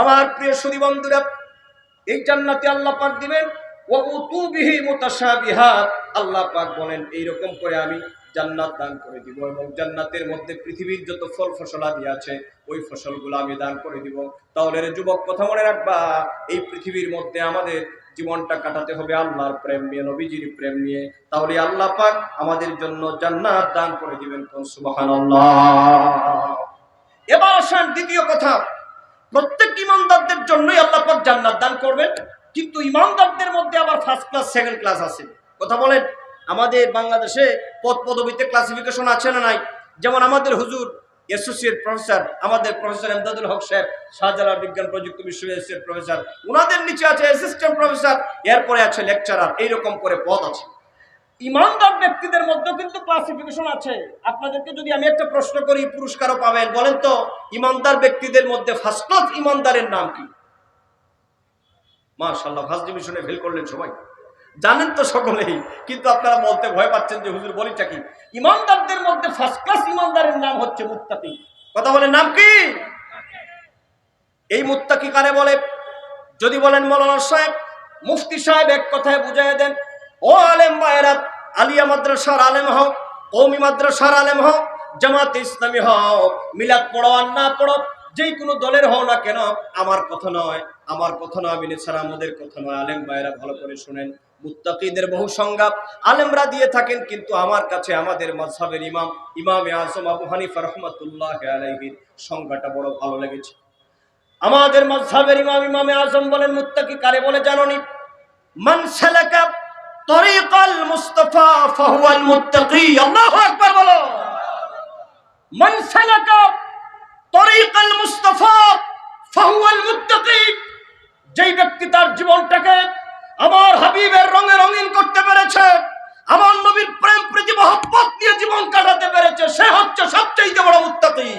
আমার প্রিয় সুদী বন্ধুরা, এই জান্নাতে আল্লাহ পাক দিবেন ও উতুবিহি আল্লাহ পাক বলেন, এইরকম করে আমি জান্নাত দান করে দিব এবং জান্নাতের মধ্যে পৃথিবীর যত ফল ফসলাদি আছে, ওই ফসলগুলো আমি দান করে দিব। তাহলে যুবক, কথা মনে রাখবা, এই পৃথিবীর মধ্যে আমাদের জীবনটা কাটাতে হবে আল্লাহর প্রেম নিয়ে, নবীজির প্রেম নিয়ে। তাহলে আল্লাহ পাক আমাদের জন্য জান্নাত দান করে দিবেন কোন সুবহানাল্লাহ। এবার আসেন দ্বিতীয় কথা। প্রত্যেক ইমানদারদের জন্যই আল্লাহ পাক জান্নাত দান করবেন। কিন্তু ইমানদারদের মধ্যে আবার ফার্স্ট ক্লাস সেকেন্ড ক্লাস আছে। কথা বলেন, আমাদের বাংলাদেশে পদ পদবিতে ক্লাসিফিকেশন আছে না নাই? যেমন আমাদের হুজুর অ্যাসোসিয়েট প্রফেসর আমাদের প্রফেসর এমদাদুল হক সাহেব, শাহজালাল বিজ্ঞান প্রযুক্তি বিশ্ববিদ্যালয়ের প্রফেসর ওনাদের নিচে আছে অ্যাসিস্ট্যান্ট প্রফেসর এরপরে আছে লেকচারার এইরকম করে পদ আছে। ইমানদার ব্যক্তিদের মধ্যে কিন্তু ক্লাসিফিকেশন আছে। আপনাদেরকে যদি আমি একটা প্রশ্ন করি, পুরস্কারও পাবেন, বলেন তো, ইমানদার ব্যক্তিদের মধ্যে ফার্স্ট ক্লাস ইমানদারের নাম কি? মাশাল্লাহ ফার্স্ট ডিভিশনে ফেল করলেন সবাই। জানেন তো সকলেই, কিন্তু আপনারা বলতে ভয় পাচ্ছেন যে হুজুর বলিটা কি? ইমানদারদের মধ্যে ফার্স্ট ক্লাস ইমানদারের নাম হচ্ছে মুত্তাকি। কথা বলেন, নাম কি? এই মুত্তাকি কারে বলে? যদি বলেন মৌলানা সাহেব, মুফতি সাহেব এক কথায় বুঝাই দেন ও আলেম ভাইরা আলিয়া মাদ্রাসার আলেম হও, কৌমি মাদ্রাসার আলেম হও, জামাত ইসলামী হও, মিলাদ পড়ো আর না পড়ো যেই কোনো দলের হও না কেন, আমার কথা নয়, আমার কথা নয় আমিন ছাড়া আমাদের কথা নয়। আলেম ভাইরা ভালো করে শুনেন। মুত্তাকিদের বহু সংজ্ঞা আলেমরা দিয়ে থাকেন, কিন্তু আমার কাছে আমাদের মাযহাবের ইমাম, ইমামে আজম আবু হানিফা রহমাতুল্লাহ আলাইহির সংজ্ঞাটা বড় ভালো লেগেছে। আমাদের মাযহাবের ইমাম, ইমামে আজম বলেন, মুত্তাকি কারে বলে জানোনি? মান সালাকা তরিকাল মুস্তাফা ফাহুয়াল মুত্তাকি, আল্লাহু আকবার বলো। মান সালাকা তরিকাল মুস্তাফা ফাহুয়াল মুত্তাকি, যেই ব্যক্তি তার জীবনটাকে আমার হাবিবের রঙে রঙিন করতে পেরেছে, আমার নবীর প্রেম প্রীতি মহব্বত নিয়ে জীবন কাটাতে পেরেছে, সে হচ্ছে সবচেয়ে বড় মুত্তাকি।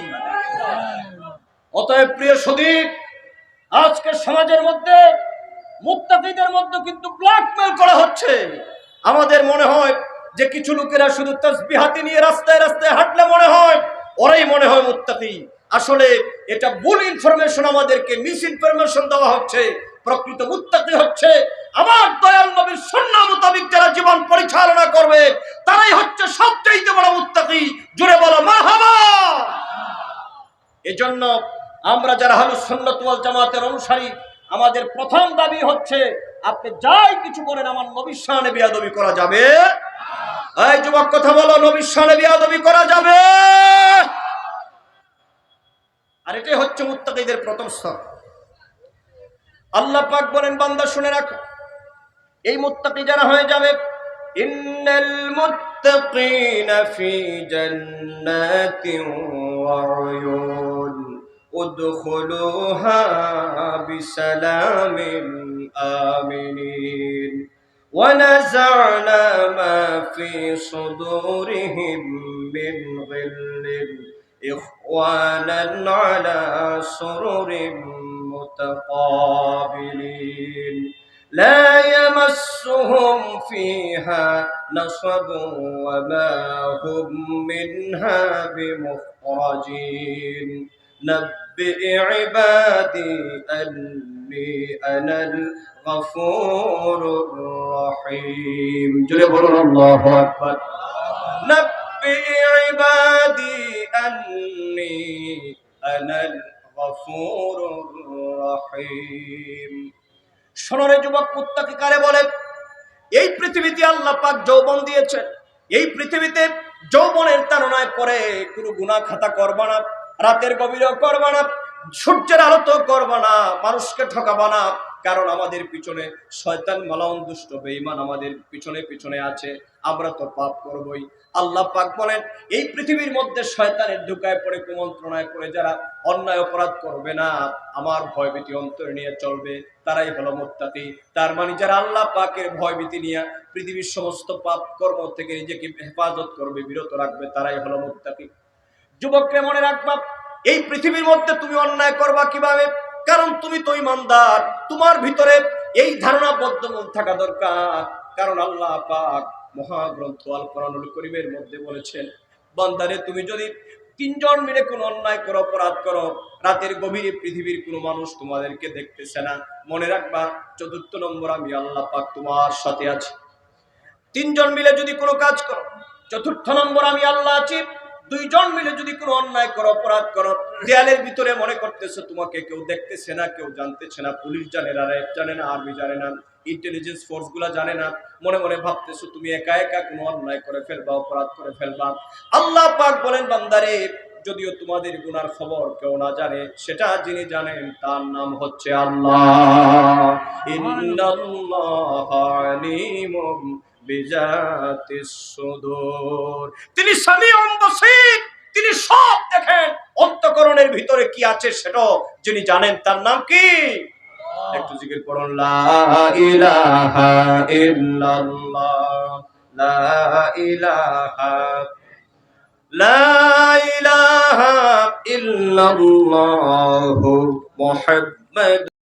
অতএব প্রিয় সুদীপ আজকে সমাজের মধ্যে মুক্তাকিদের মধ্যে কিন্তু ব্ল্যাকমেল করা হচ্ছে। আমাদের মনে হয় যে কিছু লোকেরা শুধু তসবিহাতি নিয়ে রাস্তায় রাস্তায় হাঁটলে মনে হয়, ওরাই মনে হয় মুত্তাকি আসলে এটা ভুল ইনফরমেশন আমাদেরকে মিস ইনফরমেশন দেওয়া হচ্ছে, প্রকৃত মুত্তাকি হচ্ছে। আমার দয়াল নবীর সন্না মোতাবিক যারা জীবন পরিচালনা করবে, তারাই হচ্ছে সবচেয়ে বড় মুত্তাকি জুড়ে বলো, মারহাবা! এজন্য আমরা যারা হলো সুন্নত ওয়াল জামাতের অনুসারী আমাদের প্রথম দাবি হচ্ছে, আপনি যাই কিছু করেন আমার নবীর শানে বিয়াদবি করা যাবে। এই যুবক, কথা বলো, নবীর শানে বিয়াদবি করা যাবে। আর এটাই হচ্ছে মুত্তাকিদের প্রথম স্তর। আল্লাহ পাক বলেন, বান্দা, শুনে রাখো। এই মুত্তাকি যারা হয়ে যাবে, ইন্নাল মুত্তাকিনা ফি জান্নাতিন ওয়া ادخلوها بسلام آمنين. ونزعنا ما في صدورهم من غل. إخوانا على سرر متقابلين. لا يمسهم فيها نصب وما هم منها بمخرجين. نبئ عبادي أني أنا الغفور الرحيم جل الله أكبر نبئ عبادي أني أنا الغفور الرحيم সোনরে যুবক মুত্তাকি কারে বলে এই পৃথিবীতে আল্লাহ পাক যৌবন দিয়েছেন এই পৃথিবীতে যৌবনের তাড়নায় পরে কোনো গুনাহ খাতা করবা না রাতের গভীরেও করবা না, সূর্যের আলো তো করবা না, মানুষকে ঠকাবা না, কারণ আমাদের পিছনে শয়তান মালাউন দুষ্ট, বেঈমান আমাদের পিছনে পিছনে আছে, আমরা তো পাপ করবই। আল্লাহ পাক বলেন, এই পৃথিবীর মধ্যে শয়তানের ঢুকায় পড়ে, কুমন্ত্রণায় পড়ে যারা অন্যায় অপরাধ করবে না, আমার ভয়ভীতি অন্তরে নিয়ে চলবে, তারাই হলো মুত্তাকি। তার মানে যারা আল্লাহ পাকের ভয়ভীতি নিয়ে পৃথিবীর সমস্ত পাপ কর্ম থেকে নিজেকে হেফাজত করবে, বিরত রাখবে, তারাই হলো মুত্তাকি। যুবককে মনে রাখবা এই পৃথিবীর মধ্যে তুমি অন্যায় করবা কীভাবে? কারণ তুমি তো ইমানদার। তোমার ভিতরে এই ধারণা বদ্ধমূল থাকা দরকার। কারণ আল্লাহ পাক মহাগ্রন্থ আল কোরআনুল করিমের মধ্যে বলেছেন, বান্দারে, তুমি যদি তিনজন মিলে কোনো অন্যায় করো, অপরাধ করো, রাতের গভীরে পৃথিবীর কোনো মানুষ তোমাদেরকে দেখতেছে না, মনে রাখবা, চতুর্থ নম্বর আমি আল্লাহ পাক তোমার সাথে আছি। তিনজন মিলে যদি কোনো কাজ করো, চতুর্থ নম্বর আমি আল্লাহ আছি দুইজন মিলে যদি কোনো অন্যায় করো, অপরাধ করো, দেয়ালের ভিতরে মনে করতেছে তোমাকে, কেউ দেখতেছে না, কেউ জানতেছে না, পুলিশ জানে না, র্যাব জানে না, আর্মি জানে না ইন্টেলিজেন্স ফোর্সগুলা জানে না, মনে মনে ভাবতেছো তুমি একা একা কোনো অন্যায় করে ফেলবা, অপরাধ করে ফেলবা। আল্লাহ পাক বলেন, বান্দারে, যদিও তোমাদের গুনার খবর কেউ না জানে, সেটা যিনি জানেন তার নাম হচ্ছে আল্লাহ। তিনি সামিউম বাসীর তিনি সব দেখেন, অন্তকরণের ভিতরে কি আছে সেটাও যিনি জানেন, তার নাম কি? একটু জিকির করুন, লা ইলাহা ইল্লাল্লাহ, লা ইলাহা লা ইলাহা ইল্লাল্লাহু মুহাম্মাদ